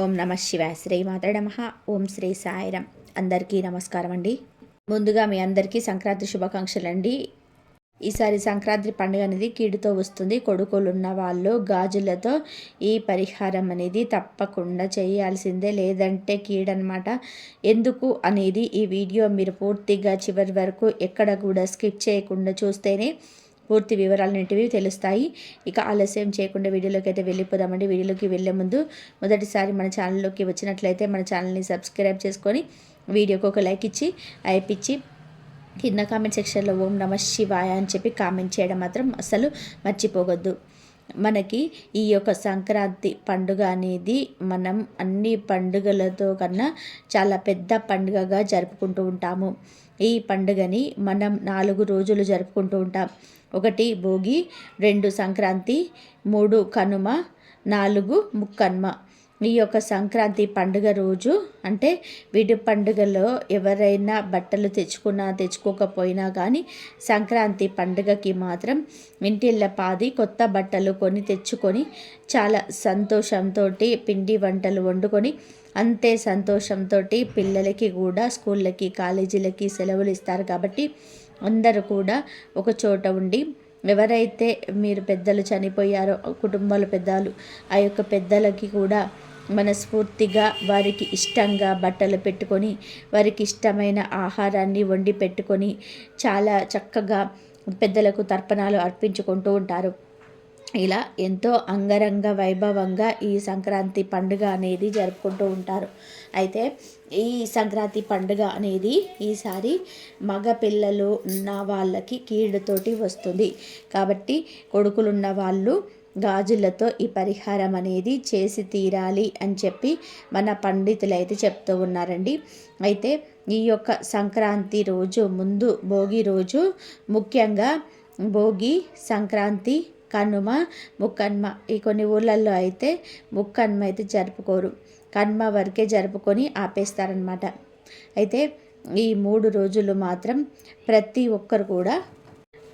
ఓం నమ శివాయ. శ్రీ మాత నమ. ఓం శ్రీ సాయిరం అందరికీ నమస్కారం అండి. ముందుగా మీ అందరికీ సంక్రాంతి శుభాకాంక్షలు అండి. ఈసారి సంక్రాంతి పండుగ అనేది కీడుతో వస్తుంది. కొడుకులు ఉన్న వాళ్ళు గాజులతో ఈ పరిహారం అనేది తప్పకుండా చేయాల్సిందే. లేదంటే కీడనమాట. ఎందుకు అనేది ఈ వీడియో మీరు పూర్తిగా చివరి వరకు ఎక్కడ కూడా స్కిప్ చేయకుండా చూస్తేనే పూర్తి వివరాలన్నింటివి తెలుస్తాయి. ఇక ఆలస్యం చేయకుండా వీడియోలోకి అయితే వెళ్ళిపోదామండి. వీడియోలోకి వెళ్ళే ముందు మొదటిసారి మన ఛానల్లోకి వచ్చినట్లయితే మన ఛానల్ని సబ్స్క్రైబ్ చేసుకొని వీడియోకి ఒక లైక్ ఇచ్చి అయిపిచ్చి కింద కామెంట్ సెక్షన్లో ఓం నమ శివాయ అని చెప్పి కామెంట్ చేయడం మాత్రం అసలు మర్చిపోవద్దు. మనకి ఈ యొక్క సంక్రాంతి పండుగ అనేది మనం అన్ని పండుగలతో కన్నా చాలా పెద్ద పండుగగా జరుపుకుంటూ ఉంటాము. ఈ పండుగని మనం నాలుగు రోజులు జరుపుకుంటూ ఉంటాం. ఒకటి భోగి రెండు సంక్రాంతి మూడు కనుమ నాలుగు ముక్కన్మ. ఈ యొక్క సంక్రాంతి పండుగ రోజు అంటే విడి పండుగలో ఎవరైనా బట్టలు తెచ్చుకున్నా తెచ్చుకోకపోయినా కానీ సంక్రాంతి పండుగకి మాత్రం ఇంటిళ్ళ పాది కొత్త బట్టలు కొని తెచ్చుకొని చాలా సంతోషంతో పిండి వంటలు వండుకొని అంతే సంతోషంతో పిల్లలకి కూడా స్కూళ్ళకి కాలేజీలకి సెలవులు ఇస్తారు కాబట్టి అందరూ కూడా ఒక చోట ఉండి ఎవరైతే మీరు పెద్దలు చనిపోయారో కుటుంబాల పెద్దలు ఆ యొక్క పెద్దలకి కూడా మనస్ఫూర్తిగా వారికి ఇష్టంగా బట్టలు పెట్టుకొని వారికి ఇష్టమైన ఆహారాన్ని వండి పెట్టుకొని చాలా చక్కగా పెద్దలకు తర్పణాలు అర్పించుకుంటూ ఉంటారు. ఇలా ఎంతో అంగరంగ వైభవంగా ఈ సంక్రాంతి పండుగ అనేది జరుపుకుంటూ ఉంటారు. అయితే ఈ సంక్రాంతి పండుగ అనేది ఈసారి మగ పిల్లలు ఉన్న వాళ్ళకి కీడుతోటి వస్తుంది. కాబట్టి కొడుకులున్న వాళ్ళు గాజులతో ఈ పరిహారం అనేది చేసి తీరాలి అని చెప్పి మన పండితులు అయితే చెప్తూ ఉన్నారండి. అయితే ఈ యొక్క సంక్రాంతి రోజు ముందు భోగి రోజు ముఖ్యంగా భోగి సంక్రాంతి కనుమ ముక్కన్మ ఈ కొన్ని ఊళ్ళల్లో అయితే ముక్కన్మ అయితే జరుపుకోరు. కన్మ వరకే జరుపుకొని ఆపేస్తారనమాట అయితే ఈ మూడు రోజులు మాత్రం ప్రతి ఒక్కరు కూడా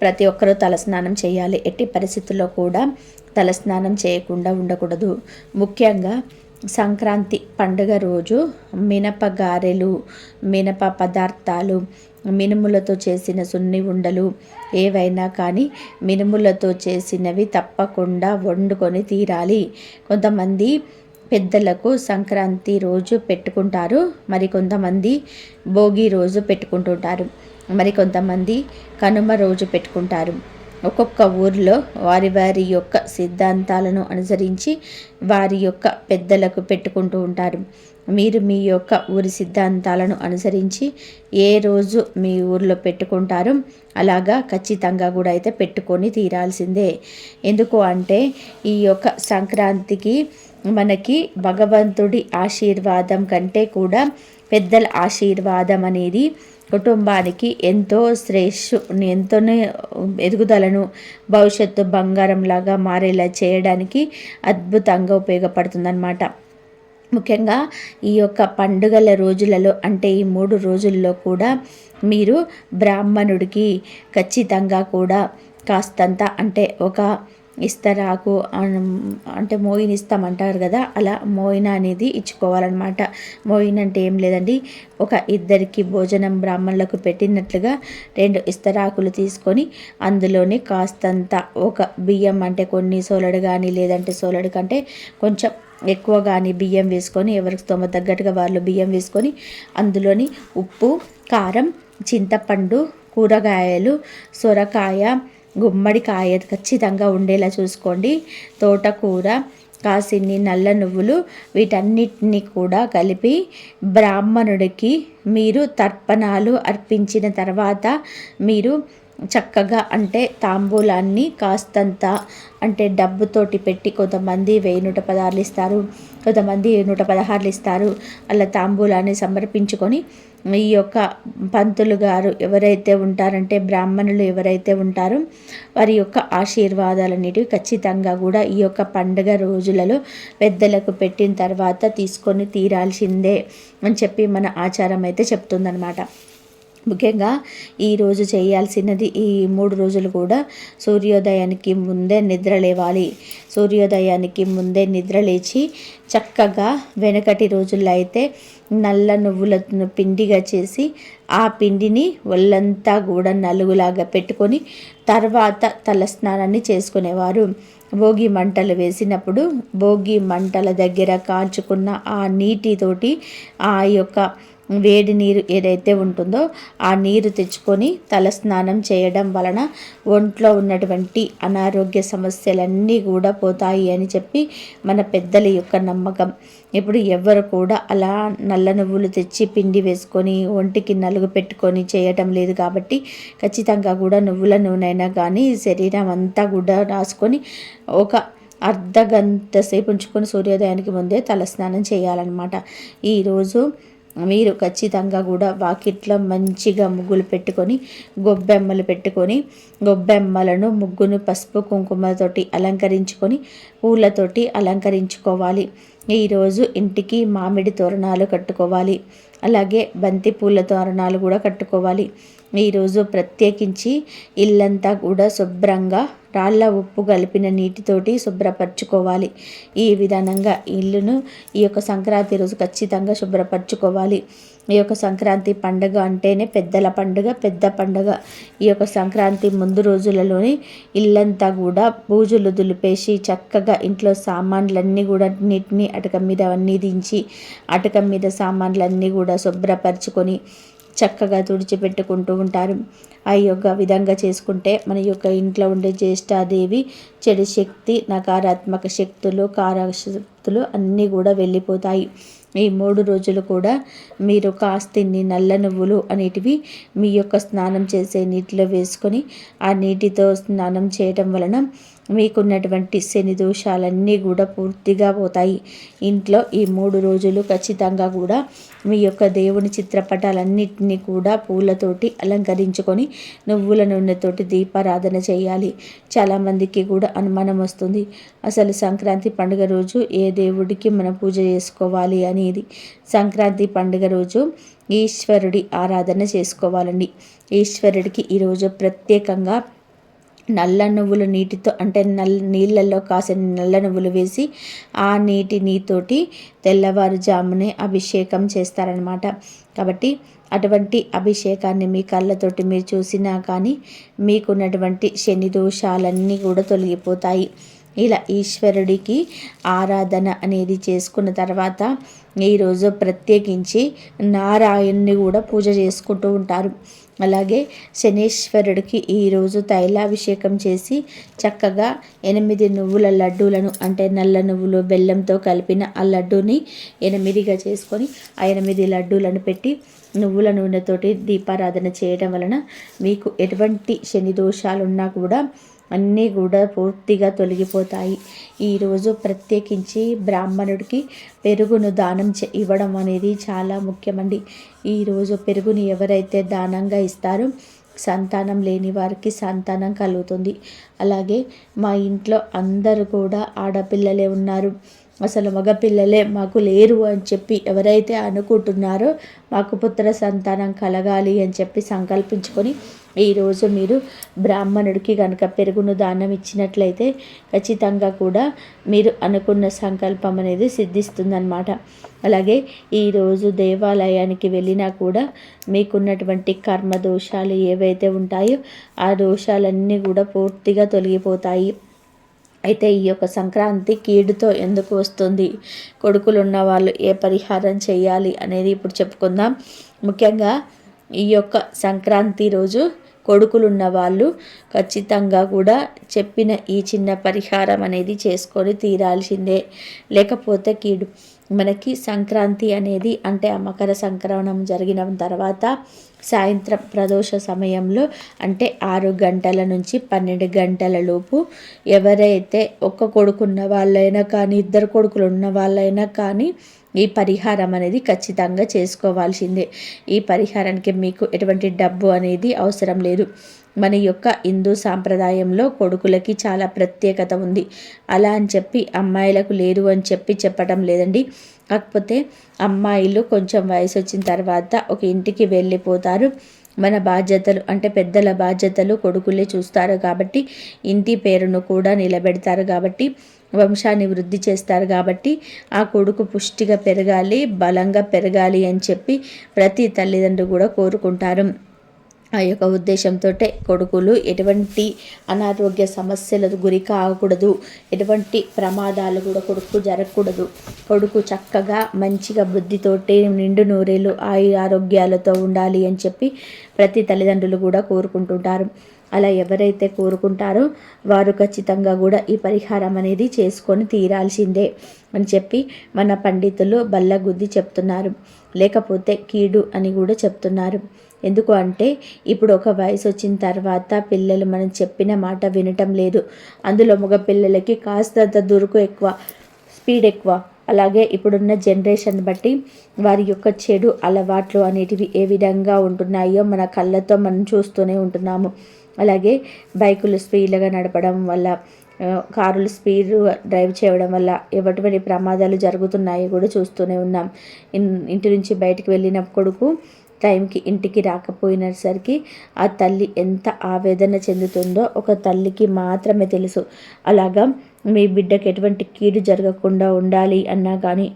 ప్రతి ఒక్కరూ తలస్నానం చేయాలి. ఎట్టి పరిస్థితుల్లో కూడా తలస్నానం చేయకుండా ఉండకూడదు. ముఖ్యంగా సంక్రాంతి పండుగ రోజు మినప గారెలు మినప పదార్థాలు మినుములతో చేసిన సున్ని ఉండలు ఏవైనా కానీ మినుములతో చేసినవి తప్పకుండా వండుకొని తీరాలి. కొంతమంది పెద్దలకు సంక్రాంతి రోజు పెట్టుకుంటారు. మరి కొంతమంది భోగి రోజు పెట్టుకుంటుంటారు. మరి కొంతమంది కనుమ రోజు పెట్టుకుంటారు. ఒక్కొక్క ఊరిలో వారి వారి యొక్క సిద్ధాంతాలను అనుసరించి వారి యొక్క పెద్దలకు పెట్టుకుంటూ ఉంటారు. మీరు మీ యొక్క ఊరి సిద్ధాంతాలను అనుసరించి ఏ రోజు మీ ఊర్లో పెట్టుకుంటారో అలాగా ఖచ్చితంగా కూడా అయితే పెట్టుకొని తీరాల్సిందే. ఎందుకు అంటే ఈ యొక్క సంక్రాంతికి మనకి భగవంతుడి ఆశీర్వాదం కంటే కూడా పెద్దల ఆశీర్వాదం అనేది కుటుంబానికి ఎంతో శ్రేష్ఠు ఎంతోనే ఎదుగుదలను భవిష్యత్తు బంగారంలాగా మారేలా చేయడానికి అద్భుతంగా ఉపయోగపడుతుందన్నమాట. ముఖ్యంగా ఈ యొక్క పండుగల రోజులలో అంటే ఈ మూడు రోజుల్లో కూడా మీరు బ్రాహ్మణుడికి ఖచ్చితంగా కూడా కాస్తంత అంటే ఒక ఇస్తరాకు అంటే మోయిన్ ఇస్తామంటారు కదా అలా మోయిన అనేది ఇచ్చుకోవాలన్నమాట. మోయిన్ అంటే ఏం లేదండి ఒక ఇద్దరికి భోజనం బ్రాహ్మణులకు పెట్టినట్లుగా రెండు ఇస్తరాకులు తీసుకొని అందులోనే కాస్తంత ఒక బియ్యం అంటే కొన్ని సోలడు కానీ లేదంటే సోలడు కంటే కొంచెం ఎక్కువ కానీ బియ్యం వేసుకొని ఎవరికి స్తోమ తగ్గట్టుగా వాళ్ళు బియ్యం వేసుకొని అందులోని ఉప్పు కారం చింతపండు కూరగాయలు సొరకాయ గుమ్మడికాయ ఖచ్చితంగా ఉండేలా చూసుకోండి. తోటకూర కాసిన్ని నల్ల నువ్వులు వీటన్నిటిని కూడా కలిపి బ్రాహ్మణుడికి మీరు తర్పణాలు అర్పించిన తర్వాత మీరు చక్కగా అంటే తాంబూలాన్ని కాస్తంత అంటే డబ్బుతోటి పెట్టి కొంతమంది వెయ్యి నూట పదహారులు ఇస్తారు కొంతమంది నూట పదహారులు ఇస్తారు. అలా తాంబూలాన్ని సమర్పించుకొని ఈ యొక్క పంతులు గారు ఎవరైతే ఉంటారంటే బ్రాహ్మణులు ఎవరైతే ఉంటారో వారి యొక్క ఆశీర్వాదాలన్నిటివి ఖచ్చితంగా కూడా ఈ యొక్క పండుగ రోజులలో పెద్దలకు పెట్టిన తర్వాత తీసుకొని తీరాల్సిందే అని చెప్పి మన ఆచారం అయితే చెప్తుందనమాట ముఖ్యంగా ఈరోజు చేయాల్సినది ఈ మూడు రోజులు కూడా సూర్యోదయానికి ముందే నిద్ర లేవాలి. సూర్యోదయానికి ముందే నిద్ర లేచి చక్కగా వెనకటి రోజుల్లో అయితే నల్ల నువ్వులను పిండిగా చేసి ఆ పిండిని ఒళ్ళంతా కూడా నలుగులాగా పెట్టుకొని తర్వాత తలస్నానాన్ని చేసుకునేవారు. భోగి మంటలు వేసినప్పుడు భోగి మంటల దగ్గర కాల్చుకున్న ఆ నీటితోటి ఆ యొక్క వేడి నీరు ఏదైతే ఉంటుందో ఆ నీరు తెచ్చుకొని తలస్నానం చేయడం వలన ఒంట్లో ఉన్నటువంటి అనారోగ్య సమస్యలన్నీ కూడా పోతాయి అని చెప్పి మన పెద్దల యొక్క నమ్మకం. ఇప్పుడు ఎవరు కూడా అలా నల్ల నువ్వులు తెచ్చి పిండి వేసుకొని ఒంటికి నలుగు పెట్టుకొని చేయటం లేదు కాబట్టి ఖచ్చితంగా కూడా నువ్వుల నూనె కానీ శరీరం అంతా కూడా రాసుకొని ఒక అర్ధ గంట సేపు ఉంచుకొని సూర్యోదయానికి ముందే తలస్నానం చేయాలన్నమాట. ఈరోజు మీరు ఖచ్చితంగా కూడా వాకిట్లో మంచిగా ముగ్గులు పెట్టుకొని గొబ్బెమ్మలు పెట్టుకొని గొబ్బెమ్మలను ముగ్గును పసుపు కుంకుమతోటి అలంకరించుకొని పూలతోటి అలంకరించుకోవాలి. ఈరోజు ఇంటికి మామిడి తోరణాలు కట్టుకోవాలి. అలాగే బంతి పూల తోరణాలు కూడా కట్టుకోవాలి. ఈరోజు ప్రత్యేకించి ఇల్లంతా కూడా శుభ్రంగా రాళ్ళ ఉప్పు కలిపిన నీటితోటి శుభ్రపరచుకోవాలి. ఈ విధానంగా ఇల్లును ఈ యొక్క సంక్రాంతి రోజు ఖచ్చితంగా శుభ్రపరచుకోవాలి. ఈ యొక్క సంక్రాంతి పండుగ అంటేనే పెద్దల పండుగ పెద్ద పండుగ. ఈ యొక్క సంక్రాంతి ముందు రోజులలోని ఇల్లంతా కూడా పూజలు దులిపేసి చక్కగా ఇంట్లో సామాన్లన్నీ కూడా నీటిని అటక మీద అన్నీ దించి అటక మీద సామాన్లన్నీ కూడా శుభ్రపరచుకొని చక్కగా తుడిచిపెట్టుకుంటూ ఉంటారు. ఆ యొక్క విధంగా చేసుకుంటే మన యొక్క ఇంట్లో ఉండే జ్యేష్ఠాదేవి చెడు శక్తి నకారాత్మక శక్తులు కారశక్తులు అన్నీ కూడా వెళ్ళిపోతాయి. ఈ మూడు రోజులు కూడా మీరు కాస్తిన్ని నల్ల నువ్వులు అనేటివి మీ యొక్క స్నానం చేసే నీటిలో వేసుకొని ఆ నీటితో స్నానం చేయటం వలన మీకున్నటువంటి శని దోషాలన్నీ కూడా పూర్తిగా పోతాయి. ఇంట్లో ఈ మూడు రోజులు ఖచ్చితంగా కూడా మీ యొక్క దేవుని చిత్రపటాలన్నింటినీ కూడా పూలతోటి అలంకరించుకొని నువ్వుల నూనెతోటి దీపారాధన చేయాలి. చాలామందికి కూడా అనుమానం వస్తుంది. అసలు సంక్రాంతి పండుగ రోజు ఏ దేవుడికి మనం పూజ చేసుకోవాలి అనేది. సంక్రాంతి పండుగ రోజు ఈశ్వరుడి ఆరాధన చేసుకోవాలండి. ఈశ్వరుడికి ఈరోజు ప్రత్యేకంగా నల్ల నువ్వులు నీటితో అంటే నల్ నీళ్ళల్లో కాసిన నల్ల నువ్వులు వేసి ఆ నీటి నీతోటి తెల్లవారుజామునే అభిషేకం చేస్తారనమాట కాబట్టి అటువంటి అభిషేకాన్ని మీ కళ్ళతోటి మీరు చూసినా కానీ మీకున్నటువంటి శని దోషాలన్నీ కూడా తొలగిపోతాయి. ఇలా ఈశ్వరుడికి ఆరాధన అనేది చేసుకున్న తర్వాత ఈరోజు ప్రత్యేకించి నారాయణ్ణి కూడా పూజ చేసుకుంటూ ఉంటారు. అలాగే శనీశ్వరుడికి ఈరోజు తైలాభిషేకం చేసి చక్కగా ఎనిమిది నువ్వుల లడ్డూలను అంటే నల్ల నువ్వులు బెల్లంతో కలిపిన ఆ లడ్డూని ఎనిమిదిగా చేసుకొని ఆ ఎనిమిది లడ్డూలను పెట్టి నువ్వుల నూనెతోటి దీపారాధన చేయడం వలన మీకు ఎటువంటి శని దోషాలున్నా కూడా అన్నీ కూడా పూర్తిగా తొలగిపోతాయి. ఈరోజు ప్రత్యేకించి బ్రాహ్మణుడికి పెరుగును దానం ఇవ్వడం అనేది చాలా ముఖ్యమండి. ఈరోజు పెరుగుని ఎవరైతే దానంగా ఇస్తారో సంతానం లేని వారికి సంతానం కలుగుతుంది. అలాగే మా ఇంట్లో అందరూ కూడా ఆడపిల్లలే ఉన్నారు. అసలు మగపిల్లలే మాకు లేరు అని చెప్పి ఎవరైతే అనుకుంటున్నారో మాకు పుత్ర సంతానం కలగాలి అని చెప్పి సంకల్పించుకొని ఈరోజు మీరు బ్రాహ్మణుడికి కనుక పెరుగును దానం ఇచ్చినట్లయితే ఖచ్చితంగా కూడా మీరు అనుకున్న సంకల్పం అనేది సిద్ధిస్తుందన్నమాట. అలాగే ఈరోజు దేవాలయానికి వెళ్ళినా కూడా మీకున్నటువంటి కర్మ దోషాలు ఏవైతే ఉంటాయో ఆ దోషాలన్నీ కూడా పూర్తిగా తొలగిపోతాయి. అయితే ఈ యొక్క సంక్రాంతి కీడుతో ఎందుకు వస్తుంది? కొడుకులున్న వాళ్ళు ఏ పరిహారం చేయాలి అనేది ఇప్పుడు చెప్పుకుందాం. ముఖ్యంగా ఈ యొక్క సంక్రాంతి రోజు కొడుకులున్న వాళ్ళు ఖచ్చితంగా కూడా చెప్పిన ఈ చిన్న పరిహారం అనేది చేసుకొని తీరాల్సిందే. లేకపోతే కీడు. మనకి సంక్రాంతి అనేది అంటే ఆ మకర సంక్రమణం జరిగిన తర్వాత సాయంత్రం ప్రదోష సమయంలో అంటే ఆరు గంటల నుంచి పన్నెండు గంటల లోపు ఎవరైతే ఒక్క కొడుకున్న వాళ్ళైనా కానీ ఇద్దరు కొడుకులు ఉన్న వాళ్ళైనా కానీ ఈ పరిహారం అనేది ఖచ్చితంగా చేసుకోవాల్సిందే. ఈ పరిహారానికి మీకు ఎటువంటి డబ్బు అనేది అవసరం లేదు. మన యొక్క హిందూ సాంప్రదాయంలో కొడుకులకి చాలా ప్రత్యేకత ఉంది. అలా అని చెప్పి అమ్మాయిలకు లేదు అని చెప్పి చెప్పడం లేదండి. కాకపోతే అమ్మాయిలు కొంచెం వయసు వచ్చిన తర్వాత ఒక ఇంటికి వెళ్ళిపోతారు. మన బాధ్యతలు అంటే పెద్దల బాధ్యతలు కొడుకులే చూస్తారు కాబట్టి ఇంటి పేరును కూడా నిలబెడతారు కాబట్టి వంశాన్ని వృద్ధి చేస్తారు కాబట్టి ఆ కొడుకు పుష్టిగా పెరగాలి బలంగా పెరగాలి అని చెప్పి ప్రతి తల్లిదండ్రులు కూడా కోరుకుంటారు. ఆ యొక్క ఉద్దేశంతో కొడుకులు ఎటువంటి అనారోగ్య సమస్యలకు గురి కాకూడదు ఎటువంటి ప్రమాదాలు కూడా కొడుకు జరగకూడదు. కొడుకు చక్కగా మంచిగా బుద్ధితోటి నిండు నూరేలు ఆయు ఆరోగ్యాలతో ఉండాలి అని చెప్పి ప్రతి తల్లిదండ్రులు కూడా కోరుకుంటుంటారు. అలా ఎవరైతే కోరుకుంటారో వారు ఖచ్చితంగా కూడా ఈ పరిహారం అనేది చేసుకొని తీరాల్సిందే అని చెప్పి మన పండితులు బల్లగుద్ది చెప్తున్నారు. లేకపోతే కీడు అని కూడా చెప్తున్నారు. ఎందుకు అంటే ఇప్పుడు ఒక వయసు వచ్చిన తర్వాత పిల్లలు మనం చెప్పిన మాట వినటం లేదు. అందులో మగ పిల్లలకి కాస్తంత దురుకు ఎక్కువ స్పీడ్ ఎక్కువ. అలాగే ఇప్పుడున్న జనరేషన్ బట్టి వారి యొక్క చెడు అలవాట్లు అనేటివి ఏ విధంగా ఉంటున్నాయో మన కళ్ళతో మనం చూస్తూనే ఉంటున్నాము. అలాగే బైకులు స్పీడ్గా నడపడం వల్ల కారులు స్పీడ్ డ్రైవ్ చేయడం వల్ల ఎటువంటి ప్రమాదాలు జరుగుతున్నాయో కూడా చూస్తూనే ఉన్నాం. ఇంటి నుంచి బయటికి వెళ్ళిన కొడుకు టైంకి ఇంటికి రాకపోయినసరికి ఆ తల్లి ఎంత ఆవేదన చెందుతుందో ఒక తల్లికి మాత్రమే తెలుసు. అలాగా మీ బిడ్డకి ఎటువంటి కీడు జరగకుండా ఉండాలి అన్నా కానీ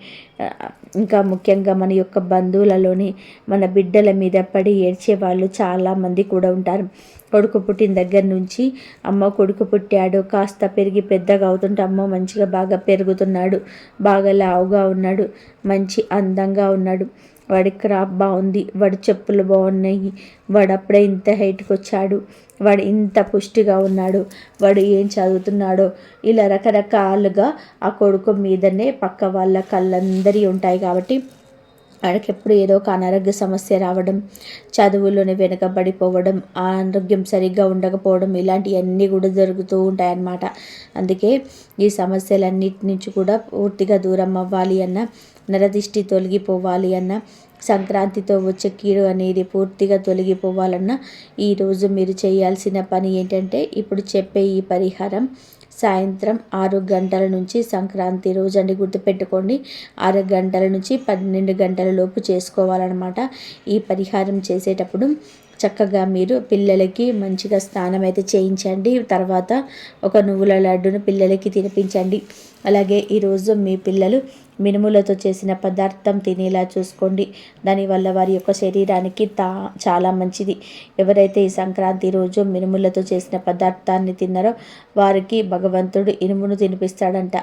ఇంకా ముఖ్యంగా మన యొక్క బంధువులలోని మన బిడ్డల మీద పడి ఏడ్చే వాళ్ళు చాలామంది కూడా ఉంటారు. కొడుకు పుట్టిన దగ్గర నుంచి అమ్మ కొడుకు పుట్టాడు. కాస్త పెరిగి పెద్దగా అవుతుంటే అమ్మ మంచిగా బాగా పెరుగుతున్నాడు. బాగా లావుగా ఉన్నాడు. మంచి అందంగా ఉన్నాడు. వాడి క్రాప్ బాగుంది వాడి చెప్పులు బాగున్నాయి. వాడు అప్పుడే ఇంత హైట్కి వచ్చాడు. వాడు ఇంత పుష్టిగా ఉన్నాడు. వాడు ఏం చదువుతున్నాడో ఇలా రకరకాలుగా ఆ కొడుకు మీదనే పక్క వాళ్ళ కళ్ళందరి ఉంటాయి కాబట్టి ఆయనకి ఎప్పుడు ఏదో ఒక అనారోగ్య సమస్య రావడం చదువులోనే వెనకబడిపోవడం ఆరోగ్యం సరిగ్గా ఉండకపోవడం ఇలాంటివన్నీ కూడా జరుగుతూ ఉంటాయన్నమాట. అందుకే ఈ సమస్యలన్నిటి నుంచి కూడా పూర్తిగా దూరం అవ్వాలి అన్న నరదిష్టి తొలగిపోవాలి అన్న సంక్రాంతితో వచ్చే కీడు అనేది పూర్తిగా తొలగిపోవాలన్నా ఈరోజు మీరు చేయాల్సిన పని ఏంటంటే ఇప్పుడు చెప్పే ఈ పరిహారం. సాయంత్రం ఆరు గంటల నుంచి సంక్రాంతి రోజు అండి గుర్తుపెట్టుకోండి. ఆరు గంటల నుంచి పన్నెండు గంటల లోపు చేసుకోవాలన్నమాట. ఈ పరిహారం చేసేటప్పుడు చక్కగా మీరు పిల్లలకి మంచిగా స్నానం అయితే చేయించండి. తర్వాత ఒక నువ్వుల లడ్డును పిల్లలకి తినిపించండి. అలాగే ఈరోజు మీ పిల్లలు మినుములతో చేసిన పదార్థం తినేలా చూసుకోండి. దానివల్ల వారి యొక్క శరీరానికి తా చాలా మంచిది. ఎవరైతే ఈ సంక్రాంతి రోజు మినుములతో చేసిన పదార్థాన్ని తిన్నారో వారికి భగవంతుడు ఇనుమును తినిపిస్తాడంట.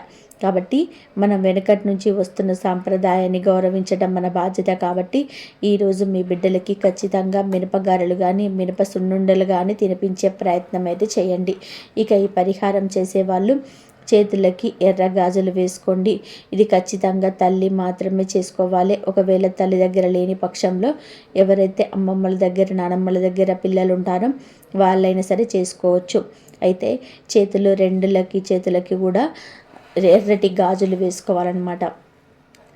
కాబట్టి మనం వెనకటి నుంచి వస్తున్న సాంప్రదాయాన్ని గౌరవించడం మన బాధ్యత కాబట్టి ఈరోజు మీ బిడ్డలకి ఖచ్చితంగా మినపగారెలు కానీ మినప సున్నుండలు కానీ తినిపించే ప్రయత్నం అయితే చేయండి. ఇక ఈ పరిహారం చేసేవాళ్ళు చేతులకి ఎర్ర గాజులు వేసుకోండి. ఇది ఖచ్చితంగా తల్లి మాత్రమే చేసుకోవాలి. ఒకవేళ తల్లి దగ్గర లేని పక్షంలో ఎవరైతే అమ్మమ్మల దగ్గర నానమ్మల దగ్గర పిల్లలు ఉంటారో వాళ్ళైనా సరే చేసుకోవచ్చు. అయితే చేతులు రెండులకి చేతులకి కూడా ఎర్రటి గాజులు వేసుకోవాలన్నమాట.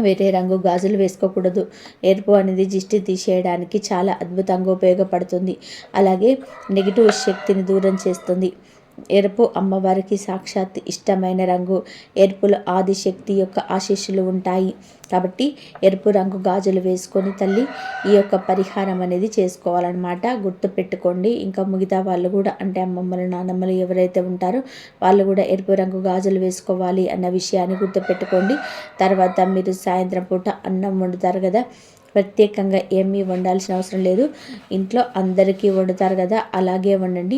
వేరే రంగు గాజులు వేసుకోకూడదు. ఎరుపు అనేది దిష్టి తీసేయడానికి చాలా అద్భుతంగా ఉపయోగపడుతుంది. అలాగే నెగిటివ్ శక్తిని దూరం చేస్తుంది. ఎరుపు అమ్మవారికి సాక్షాత్ ఇష్టమైన రంగు. ఎరుపులో ఆదిశక్తి యొక్క ఆశీస్సులు ఉంటాయి. కాబట్టి ఎరుపు రంగు గాజులు వేసుకొని తల్లి ఈ యొక్క పరిహారం అనేది చేసుకోవాలన్నమాట. గుర్తు పెట్టుకోండి. ఇంకా మిగతా వాళ్ళు కూడా అంటే అమ్మమ్మలు నాన్నమ్మలు ఎవరైతే ఉంటారో వాళ్ళు కూడా ఎరుపు రంగు గాజులు వేసుకోవాలి అన్న విషయాన్ని గుర్తుపెట్టుకోండి తర్వాత మీరు సాయంత్రం పూట అన్నం వండుతారు కదా. ప్రత్యేకంగా ఏమీ వండాల్సిన అవసరం లేదు. ఇంట్లో అందరికీ వండుతారు కదా. అలాగే వండండి.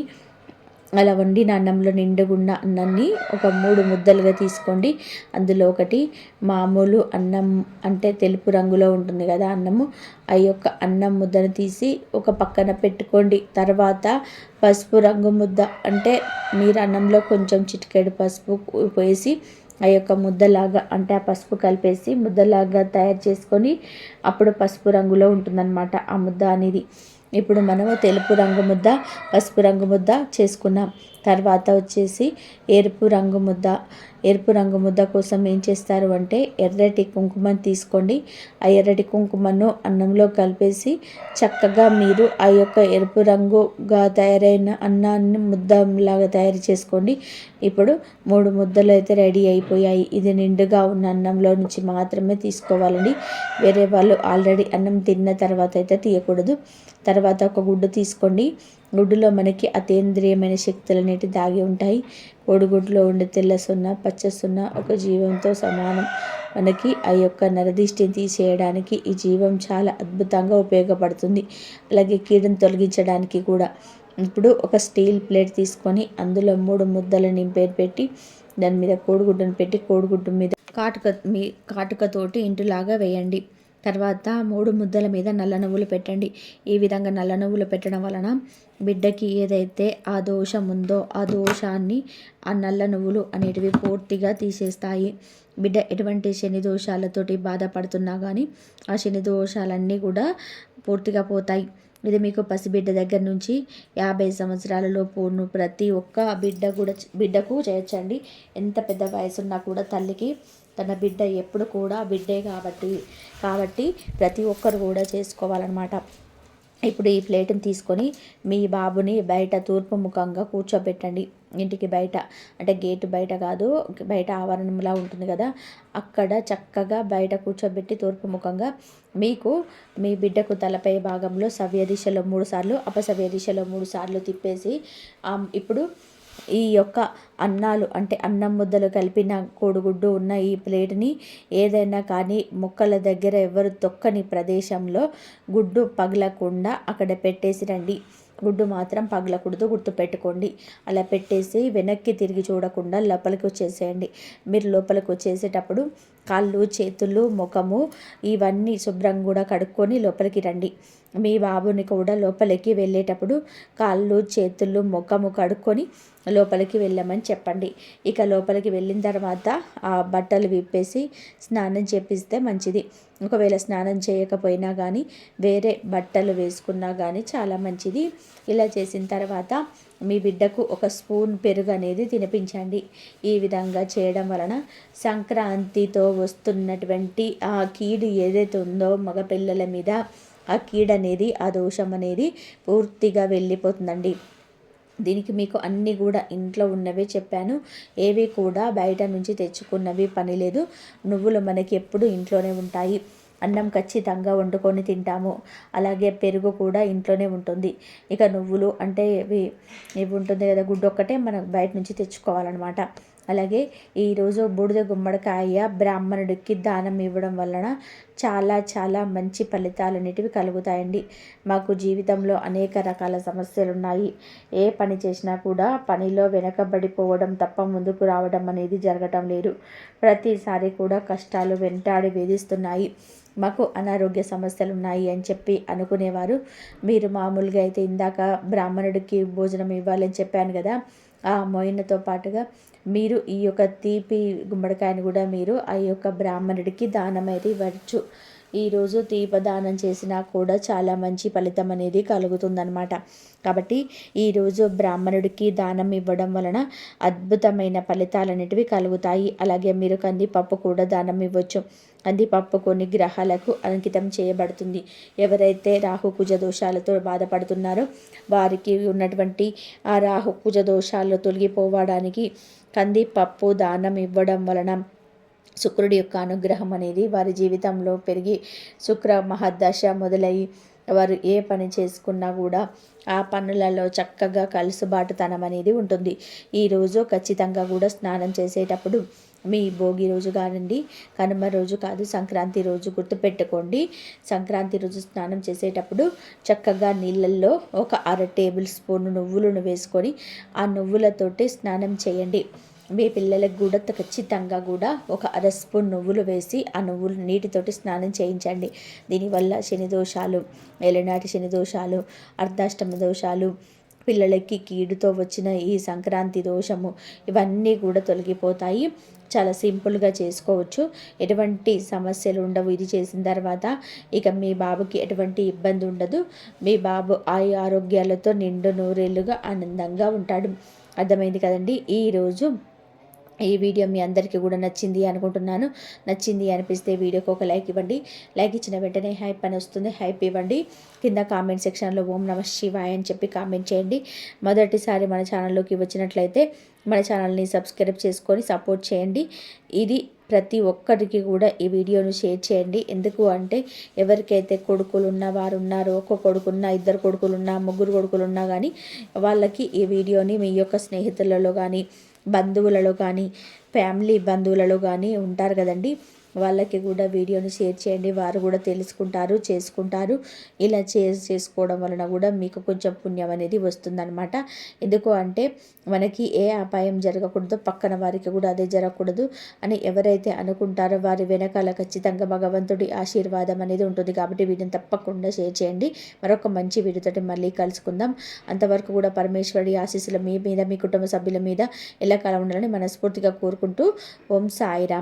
అలా వండిన అన్నంలో నిండుగున్న అన్నాన్ని ఒక మూడు ముద్దలుగా తీసుకోండి. అందులో ఒకటి మామూలు అన్నం అంటే తెలుపు రంగులో ఉంటుంది కదా అన్నము. ఆ యొక్క అన్నం ముద్దను తీసి ఒక పక్కన పెట్టుకోండి. తర్వాత పసుపు రంగు ముద్ద అంటే మీరు అన్నంలో కొంచెం చిటికెడు పసుపు వేసి ఆ యొక్క ముద్దలాగా అంటే ఆ పసుపు కలిపేసి ముద్దలాగా తయారు చేసుకొని అప్పుడు పసుపు రంగులో ఉంటుందన్నమాట ఆ ముద్ద అనేది. ఇప్పుడు మనము తెలుపు రంగు ముద్ద పసుపు రంగు ముద్ద చేసుకున్నాం. తర్వాత వచ్చేసి ఎరుపు రంగు ముద్ద. ఎరుపు రంగు ముద్ద కోసం ఏం చేస్తారు అంటే ఎర్రటి కుంకుమను తీసుకోండి. ఆ ఎర్రటి కుంకుమను అన్నంలో కలిపేసి చక్కగా మీరు ఆ యొక్క ఎరుపు రంగుగా తయారైన అన్నాన్ని ముద్దలాగా తయారు చేసుకోండి. ఇప్పుడు మూడు ముద్దలు అయితే రెడీ అయిపోయాయి. ఇది నిండుగా ఉన్న అన్నంలో నుంచి మాత్రమే తీసుకోవాలండి. వేరే వాళ్ళు ఆల్రెడీ అన్నం తిన్న తర్వాత అయితే తీయకూడదు. తర్వాత ఒక గుడ్డు తీసుకోండి. గుడ్డులో మనకి అతీంద్రియమైన శక్తులనేటి దాగి ఉంటాయి. కోడిగుడ్డులో ఉండే తెల్ల సున్న పచ్చ సున్న ఒక జీవంతో సమానం. మనకి ఆ యొక్క నరదిష్టిని తీసేయడానికి ఈ జీవం చాలా అద్భుతంగా ఉపయోగపడుతుంది. అలాగే కీడను తొలగించడానికి కూడా. ఇప్పుడు ఒక స్టీల్ ప్లేట్ తీసుకొని అందులో మూడు ముద్దలు నింపేరు పెట్టి దాని మీద కోడిగుడ్డును పెట్టి కోడిగుడ్డు మీద కాటుక మీ కాటుకతోటి ఇంటిలాగా వేయండి. తర్వాత మూడు ముద్దల మీద నల్ల నువ్వులు పెట్టండి. ఈ విధంగా నల్ల నువ్వులు పెట్టడం వలన బిడ్డకి ఏదైతే ఆ దోషం ఉందో ఆ దోషాన్ని ఆ నల్ల నువ్వులు అనేటివి పూర్తిగా తీసేస్తాయి. బిడ్డ ఎటువంటి శని దోషాలతోటి బాధపడుతున్నా కానీ ఆ శని దోషాలన్నీ కూడా పూర్తిగా పోతాయి. ఇది మీకు పసిబిడ్డ దగ్గర నుంచి యాభై సంవత్సరాలలోపు ప్రతి ఒక్క బిడ్డ కూడా బిడ్డకు చేయొచ్చండి. ఎంత పెద్ద వయసున్నా కూడా తల్లికి తన బిడ్డ ఎప్పుడు కూడా బిడ్డే కాబట్టి కాబట్టి ప్రతి ఒక్కరు కూడా చేసుకోవాలన్నమాట. ఇప్పుడు ఈ ప్లేట్ని తీసుకొని మీ బాబుని బయట తూర్పు ముఖంగా కూర్చోబెట్టండి. ఇంటికి బయట అంటే గేటు బయట కాదు బయట ఆవరణంలా ఉంటుంది కదా అక్కడ చక్కగా బయట కూర్చోబెట్టి తూర్పు ముఖంగా మీకు మీ బిడ్డకు తలపై భాగంలో సవ్య దిశలో మూడు సార్లు అపసవ్య దిశలో మూడు సార్లు తిప్పేసి ఇప్పుడు ఈ యొక్క అన్నాలు అంటే అన్నం ముద్దలు కలిపిన కోడిగుడ్డు ఉన్న ఈ ప్లేట్ని ఏదైనా కానీ మొక్కల దగ్గర ఎవరు తొక్కని ప్రదేశంలో గుడ్డు పగలకుండా అక్కడ పెట్టేసి రండి. గుడ్డు మాత్రం పగలకూడదు గుర్తుపెట్టుకోండి అలా పెట్టేసి వెనక్కి తిరిగి చూడకుండా లోపలికి వచ్చేసేయండి. మీరు లోపలికి వచ్చేసేటప్పుడు కాళ్ళు చేతులు ముఖము ఇవన్నీ శుభ్రం కూడా కడుక్కొని లోపలికి రండి. మీ బాబుని కూడా లోపలికి వెళ్ళేటప్పుడు కాళ్ళు చేతులు ముఖము కడుక్కొని లోపలికి వెళ్ళమని చెప్పండి. ఇక లోపలికి వెళ్ళిన తర్వాత ఆ బట్టలు విప్పేసి స్నానం చేపిస్తే మంచిది. ఒకవేళ స్నానం చేయకపోయినా కానీ వేరే బట్టలు వేసుకున్నా కానీ చాలా మంచిది. ఇలా చేసిన తర్వాత మీ బిడ్డకు ఒక స్పూన్ పెరుగు అనేది తినిపించండి. ఈ విధంగా చేయడం వలన సంక్రాంతితో వస్తున్నటువంటి ఆ కీడు ఏదైతే ఉందో మగపిల్లల మీద ఆ కీడనేది ఆ దోషం అనేది పూర్తిగా వెళ్ళిపోతుందండి. దీనికి మీకు అన్నీ కూడా ఇంట్లో ఉన్నవే చెప్పాను. ఏవి కూడా బయట నుంచి తెచ్చుకున్నవి పని లేదు. నువ్వులు మనకి ఎప్పుడు ఇంట్లోనే ఉంటాయి. అన్నం ఖచ్చితంగా వండుకొని తింటాము. అలాగే పెరుగు కూడా ఇంట్లోనే ఉంటుంది. ఇక నువ్వులు అంటే ఇవి ఇవి ఉంటుంది కదా గుడ్డు ఒక్కటే మనం బయట నుంచి తెచ్చుకోవాలన్నమాట. అలాగే ఈరోజు బూడిద గుమ్మడికాయ బ్రాహ్మణుడికి దానం ఇవ్వడం వలన చాలా చాలా మంచి ఫలితాలు అనేటివి కలుగుతాయండి. మాకు జీవితంలో అనేక రకాల సమస్యలు ఉన్నాయి ఏ పని చేసినా కూడా పనిలో వెనకబడిపోవడం తప్ప ముందుకు రావడం అనేది జరగటం లేదు. ప్రతిసారి కూడా కష్టాలు వెంటాడి వేధిస్తున్నాయి. మాకు అనారోగ్య సమస్యలు ఉన్నాయి అని చెప్పి అనుకునేవారు. మీరు మామూలుగా అయితే ఇందాక బ్రాహ్మణుడికి భోజనం ఇవ్వాలని చెప్పాను కదా ఆ మోయినతో పాటుగా మీరు ఈ యొక్క తీపి గుమ్మడికాయను కూడా మీరు ఆ యొక్క బ్రాహ్మణుడికి దానమైతే ఇవ్వచ్చు. ఈరోజు దీపదానం చేసినా కూడా చాలా మంచి ఫలితం అనేది కలుగుతుందనమాట కాబట్టి ఈరోజు బ్రాహ్మణుడికి దానం ఇవ్వడం వలన అద్భుతమైన ఫలితాలు అనేటివి కలుగుతాయి. అలాగే మీరు కందిపప్పు కూడా దానం ఇవ్వచ్చు. కందిపప్పు కొన్ని గ్రహాలకు అంకితం చేయబడుతుంది. ఎవరైతే రాహు కుజ దోషాలతో బాధపడుతున్నారో వారికి ఉన్నటువంటి ఆ రాహు కుజ దోషాలు తొలగిపోవడానికి కందిపప్పు దానం ఇవ్వడం వలన శుక్రుడి యొక్క అనుగ్రహం అనేది వారి జీవితంలో పెరిగి శుక్ర మహదశ మొదలయ్యి వారు ఏ పని చేసుకున్నా కూడా ఆ పనులలో చక్కగా కలుసుబాటుతనం అనేది ఉంటుంది. ఈరోజు ఖచ్చితంగా కూడా స్నానం చేసేటప్పుడు మీ భోగి రోజు కానండి కనుమ రోజు కాదు సంక్రాంతి రోజు గుర్తుపెట్టుకోండి. సంక్రాంతి రోజు స్నానం చేసేటప్పుడు చక్కగా నీళ్ళల్లో ఒక అర టేబుల్ స్పూన్ నువ్వులను వేసుకొని ఆ నువ్వులతోటి స్నానం చేయండి. మీ పిల్లలకు కూడా ఖచ్చితంగా కూడా ఒక అర స్పూన్ నువ్వులు వేసి ఆ నువ్వులు నీటితోటి స్నానం చేయించండి. దీనివల్ల శని దోషాలు ఏలనాటి శని దోషాలు అర్ధాష్టమ దోషాలు పిల్లలకి కీడుతో వచ్చిన ఈ సంక్రాంతి దోషము ఇవన్నీ కూడా తొలగిపోతాయి. చాలా సింపుల్గా చేసుకోవచ్చు. ఎటువంటి సమస్యలు ఉండవు. ఇది చేసిన తర్వాత ఇక మీ బాబుకి ఎటువంటి ఇబ్బంది ఉండదు. మీ బాబు ఆయు ఆరోగ్యాలతో నిండు నూరేళ్ళుగా ఆనందంగా ఉంటాడు. అర్థమైంది కదండి? ఈరోజు ఈ వీడియో మీ అందరికీ కూడా నచ్చింది అనుకుంటున్నాను. నచ్చింది అనిపిస్తే వీడియోకి ఒక లైక్ ఇవ్వండి. లైక్ ఇచ్చిన వెంటనే హైప్ అని వస్తుంది. హైప్ ఇవ్వండి. కింద కామెంట్ సెక్షన్లో ఓం నమ శివాయ అని చెప్పి కామెంట్ చేయండి. మొదటిసారి మన ఛానల్లోకి వచ్చినట్లయితే మన ఛానల్ని సబ్స్క్రైబ్ చేసుకొని సపోర్ట్ చేయండి. ఇది ప్రతి ఒక్కరికి కూడా ఈ వీడియోను షేర్ చేయండి. ఎందుకు అంటే ఎవరికైతే కొడుకులు ఉన్న వారు ఉన్నారో ఒక్క కొడుకున్న ఇద్దరు కొడుకులున్నా ముగ్గురు కొడుకులున్నా కానీ వాళ్ళకి ఈ వీడియోని మీ యొక్క స్నేహితులలో కానీ బంధువులలో కానీ ఫ్యామిలీ బంధువులలో కానీ ఉంటారు కదండి. వాళ్ళకి కూడా వీడియోని షేర్ చేయండి. వారు కూడా తెలుసుకుంటారు చేసుకుంటారు. ఇలా చే చేసుకోవడం వలన కూడా మీకు కొంచెం పుణ్యం అనేది వస్తుందన్నమాట. ఎందుకు అంటే మనకి ఏ అపాయం జరగకూడదు పక్కన వారికి కూడా అదే జరగకూడదు అని ఎవరైతే అనుకుంటారో వారి వెనకాల ఖచ్చితంగా భగవంతుడి ఆశీర్వాదం అనేది ఉంటుంది. కాబట్టి వీటిని తప్పకుండా షేర్ చేయండి. మరొక మంచి వీడియోతో మళ్ళీ కలుసుకుందాం. అంతవరకు కూడా పరమేశ్వరుడి ఆశీస్సుల మీ మీద మీ కుటుంబ సభ్యుల మీద ఎలా కాలం ఉండాలని మనస్ఫూర్తిగా కోరుకుంటూ ఓం సాయిరామ్.